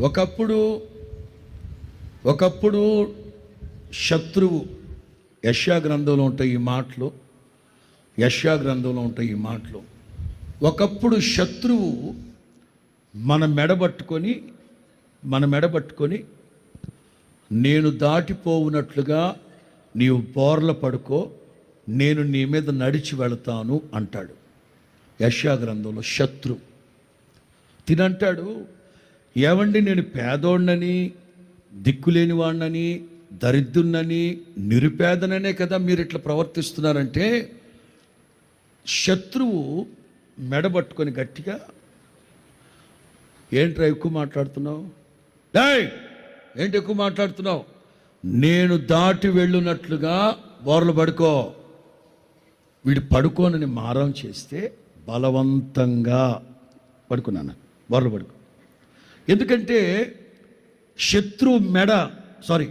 ఒకప్పుడు ఒకప్పుడు శత్రువు యష్యా గ్రంథంలో ఉంటాయి ఈ మాటలు యష్యా గ్రంథంలో ఉంటాయి ఈ మాటలు. ఒకప్పుడు శత్రువు మన మెడబట్టుకొని మన మెడబట్టుకొని నేను దాటిపోవునట్లుగా నీవు బోర్ల పడుకో నేను నీ మీద నడిచి వెళతాను అంటాడు యశా గ్రంథంలో శత్రు తినంటాడు ఏమండి నేను పేదోడినని దిక్కులేని వాడినని దరిద్రున్నని నిరుపేదననే కదా మీరు ఇట్లా ప్రవర్తిస్తున్నారంటే శత్రువు మెడబట్టుకొని గట్టిగా ఏంట్రా ఎక్కువ మాట్లాడుతున్నావు? డై ఏంటి ఎక్కువ మాట్లాడుతున్నావు? నేను దాటి వెళ్ళునట్లుగా బోర్లు పడుకో. వీడు పడుకోనని మారం చేస్తే బలవంతంగా పడుకున్నాను. బోర్లు పడుకో. ఎందుకంటే శత్రువు మెడ సారీ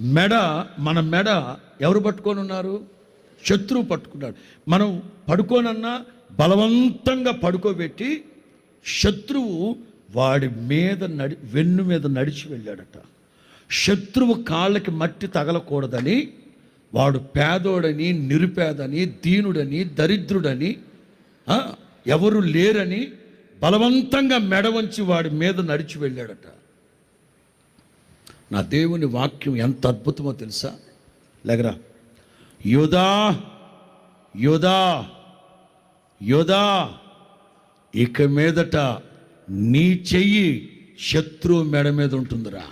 మెడ మన మెడ ఎవరు పట్టుకొని ఉన్నారు? శత్రువు పట్టుకున్నాడు. మనం పడుకోనన్నా బలవంతంగా పడుకోబెట్టి శత్రువు వాడి మీద నడి వెన్ను మీద నడిచి వెళ్ళాడట. శత్రువు కాళ్ళకి మట్టి తగలకూడదని వాడు పేదోడని నిరుపేదని దీనుడని దరిద్రుడని ఎవరు లేరని బలవంతంగా మెడ వంచి వాడి మీద నడిచి వెళ్ళాడట. నా దేవుని వాక్యం ఎంత అద్భుతమో తెలుసా? లేగరా యోధా యోదా యోదా ఇక మీదట నీ చెయ్యి శత్రువు మెడ మీద ఉంటుందిరా.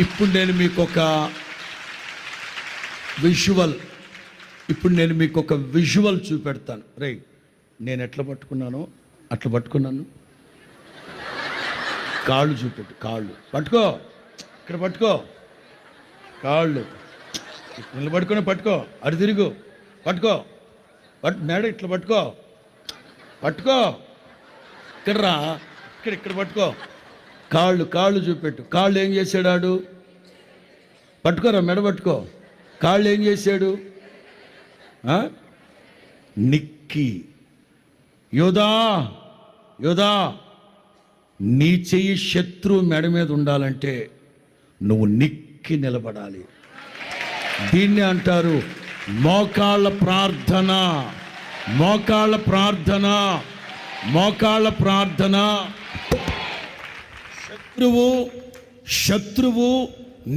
ఇప్పుడు నేను మీకు ఒక విజువల్ ఇప్పుడు నేను మీకు ఒక విజువల్ చూపెడతాను. రైట్ నేను ఎట్లా పట్టుకున్నానో అట్లా పట్టుకున్నాను. కాళ్ళు చూపెట్టు కాళ్ళు. పట్టుకో. ఇక్కడ పట్టుకో. కాళ్ళు. ఇట్లా పట్టుకొని పట్టుకో. అటు తిరుగు. పట్టుకో. పట్టు మేడ ఇట్లా పట్టుకో. పట్టుకో. ఇక్కడ రా ఇక్కడ ఇక్కడ పట్టుకో. కాళ్ళు కాళ్ళు చూపెట్టు. కాళ్ళు ఏం చేశాడాడు పట్టుకోరా మెడ పట్టుకో. కాళ్ళు ఏం చేశాడు? నిక్కి. యోదా యోదా నీ చెయ్యి శత్రువు మెడ మీద ఉండాలంటే నువ్వు నిక్కి నిలబడాలి. దీన్ని అంటారు మోకాళ్ళ ప్రార్థన మోకాళ్ళ ప్రార్థన మోకాళ్ళ ప్రార్థన. శత్రువు శత్రువు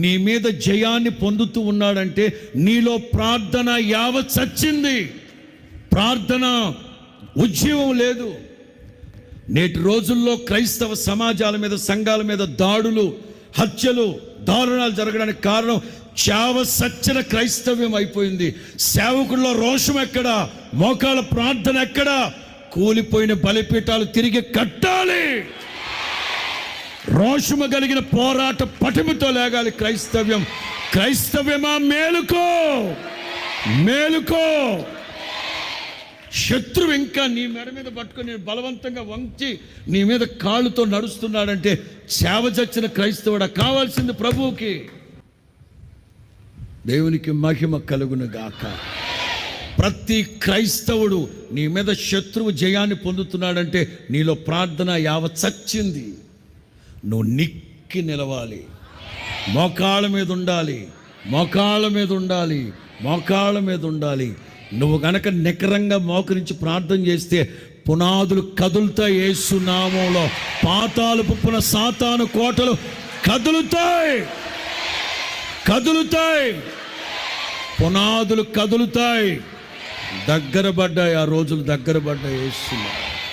నీ మీద జయాన్ని పొందుతూ ఉన్నాడంటే నీలో ప్రార్థన యావత్ చచ్చింది ప్రార్థన ఉద్యమం లేదు. నేటి రోజుల్లో క్రైస్తవ సమాజాల మీద సంఘాల మీద దాడులు హత్యలు దారుణాలు జరగడానికి కారణం చావ సచ్చిన క్రైస్తవ్యం అయిపోయింది. సేవకుల్లో రోషం ఎక్కడా? మోకాల ప్రార్థన ఎక్కడా? కూలిపోయిన బలిపీఠాలు తిరిగి కట్టాలి. రోషము కలిగిన పోరాట పటిమతో లేగాలి క్రైస్తవ్యం. క్రైస్తవ్యమా మేలుకో? మేలుకో? శత్రువు ఇంకా నీ మెడ మీద పట్టుకొని బలవంతంగా వంచి నీ మీద కాళ్ళుతో నడుస్తున్నాడంటే సేవ చచ్చిన క్రైస్తవుడా కావాల్సింది ప్రభువుకి. దేవునికి మహిమ కలుగును గాక. ప్రతి క్రైస్తవుడు నీ మీద శత్రువు జయాన్ని పొందుతున్నాడంటే నీలో ప్రార్థన యావ చచ్చింది. నువ్వు నిక్కి నిలవాలి. మోకాళ్ళ మీద ఉండాలి. మోకాళ్ళ మీద ఉండాలి. మోకాళ్ళ మీద ఉండాలి. నువ్వు గనక నికరంగా మోకరించి ప్రార్థన చేస్తే పునాదులు కదులుతాయి ఏసునామంలో పాతాలు పుప్పున సాతాను కోటలు కదులుతాయి. కదులుతాయి. పునాదులు కదులుతాయి. దగ్గర పడ్డాయి ఆ రోజులు దగ్గర పడ్డాయి యేసులో